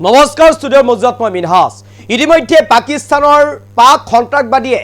নমস্কাৰ ষ্টুডিঅ'ৰ মজুত মই মিনহাছ ইতিমধ্যে পাকিস্তানৰ পাক সন্ত্ৰাসবাদীয়ে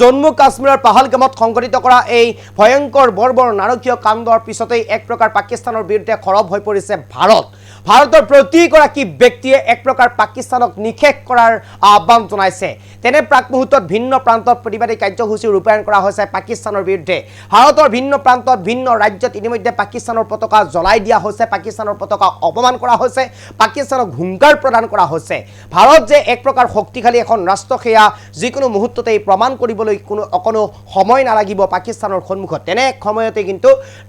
জম্মু কাশ্মীৰৰ পাহালগামত সংঘটিত কৰা এই ভয়ংকৰ বৰ্বৰ নাৰকীয় কাণ্ডৰ পিছতেই এক প্ৰকাৰ পাকিস্তানৰ বিৰুদ্ধে সৰব হৈ পৰিছে ভাৰত। ভাৰতৰ প্ৰতিগৰাকী ব্যক্তিয়ে এক প্ৰকাৰ পাকিস্তানক নিষেধ কৰাৰ আহ্বান জনাইছে। তেনে প্ৰাক মুহূৰ্তত ভিন্ন প্ৰান্তত প্ৰতিবাদী কাৰ্যসূচী ৰূপায়ণ কৰা হৈছে পাকিস্তানৰ বিৰুদ্ধে। ভাৰতৰ ভিন্ন প্ৰান্তত ভিন্ন ৰাজ্যত ইতিমধ্যে পাকিস্তানৰ পতাকা জ্বলাই দিয়া হৈছে, পাকিস্তানৰ পতাকা অপমান কৰা হৈছে, পাকিস্তানক হুংকাৰ প্ৰদান কৰা হৈছে। ভাৰত যে এক প্ৰকাৰ শক্তিশালী এখন ৰাষ্ট্ৰ, সেয়া যিকোনো মুহূৰ্ততেই প্ৰমাণ কৰিবলৈ কোনো অকণো সময় নালাগিব পাকিস্তানৰ সন্মুখত। তেনে এক সময়তে কিন্তু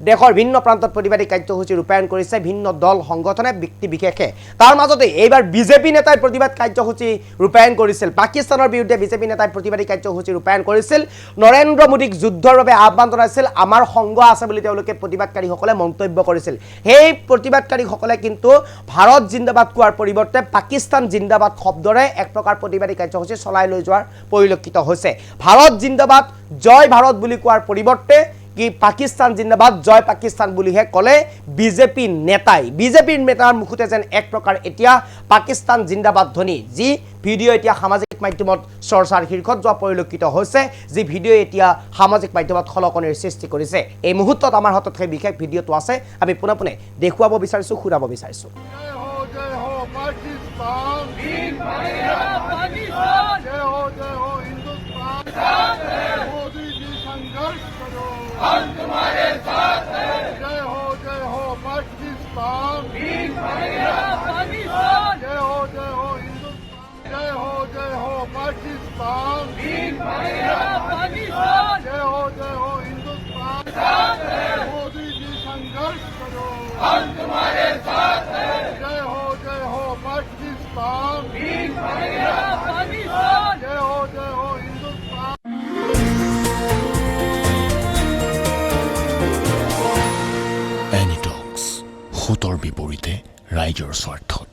দেশৰ ভিন্ন প্ৰান্তত প্ৰতিবাদী কাৰ্যসূচী ৰূপায়ণ কৰিছে ভিন্ন দল, সংগঠনে ব্যক্তি বিশেষে তাৰ মাজতে এইবাৰ বিজেপি নেতাই প্ৰতিবাদ কাৰ্যসূচী ৰূপায়ণ কৰিছিল। পাকিস্তানৰ বিৰুদ্ধে বিজেপি নেতাই প্ৰতিবাদী কাৰ্যসূচী ৰূপায়ণ কৰিছিল। নৰেন্দ্ৰ মোদীক যুদ্ধৰ আহ্বান জনাইছিল। আমাৰ সংগ আছে বুলি তেওঁলোকে প্ৰতিবাদকাৰীসকলে মন্তব্য কৰিছিল। সেই প্ৰতিবাদকাৰীসকলে কিন্তু ভাৰত জিন্দাবাদ কোৱাৰ পৰিৱৰ্তে পাকিস্তান জিন্দাবাদ শব্দৰে এক প্ৰকাৰ প্ৰতিবাদী কাৰ্যসূচী চলাই লৈ যোৱাৰ পৰিলক্ষিত হৈছে। ভাৰত জিন্দাবাদ জয় ভাৰত বুলি কোৱাৰ পৰিৱৰ্তে কি পাকিস্তান জিন্দাবাদ, জয় পাকিস্তান বুলিহে ক'লে বিজেপি নেতাই। বিজেপিৰ নেতাৰ মুখতে যেন এক প্ৰকাৰ এতিয়া পাকিস্তান জিন্দাবাদ ধ্বনি, যি ভিডিঅ' এতিয়া সামাজিক মাধ্যমত চৰ্চাৰ শীৰ্ষত যোৱা পৰিলক্ষিত হৈছে, যি ভিডিঅ' এতিয়া সামাজিক মাধ্যমত খলকনিৰ সৃষ্টি কৰিছে। এই মুহূৰ্তত আমাৰ হাতত সেই বিশেষ ভিডিঅ'টো আছে, আমি পোনে পোনে দেখুৱাব বিচাৰিছোঁ, শুনাব বিচাৰিছোঁ। हम तुम्हारे साथ हैं जय हो जय हो पाकिस्तान पाकिस्तान जय हो जय हो हिंदुस्तान जय हो जय हो पाकिस्तान पाकिस्तान जय हो जय हो हिंदुस्तान मोदी जी संघर्ष करो हम तुम्हारे साथ हैं जय हो जय हो पाकिस्तान पाकिस्तान সোঁতৰ বিপৰীতে ৰাইজৰ স্বাৰ্থত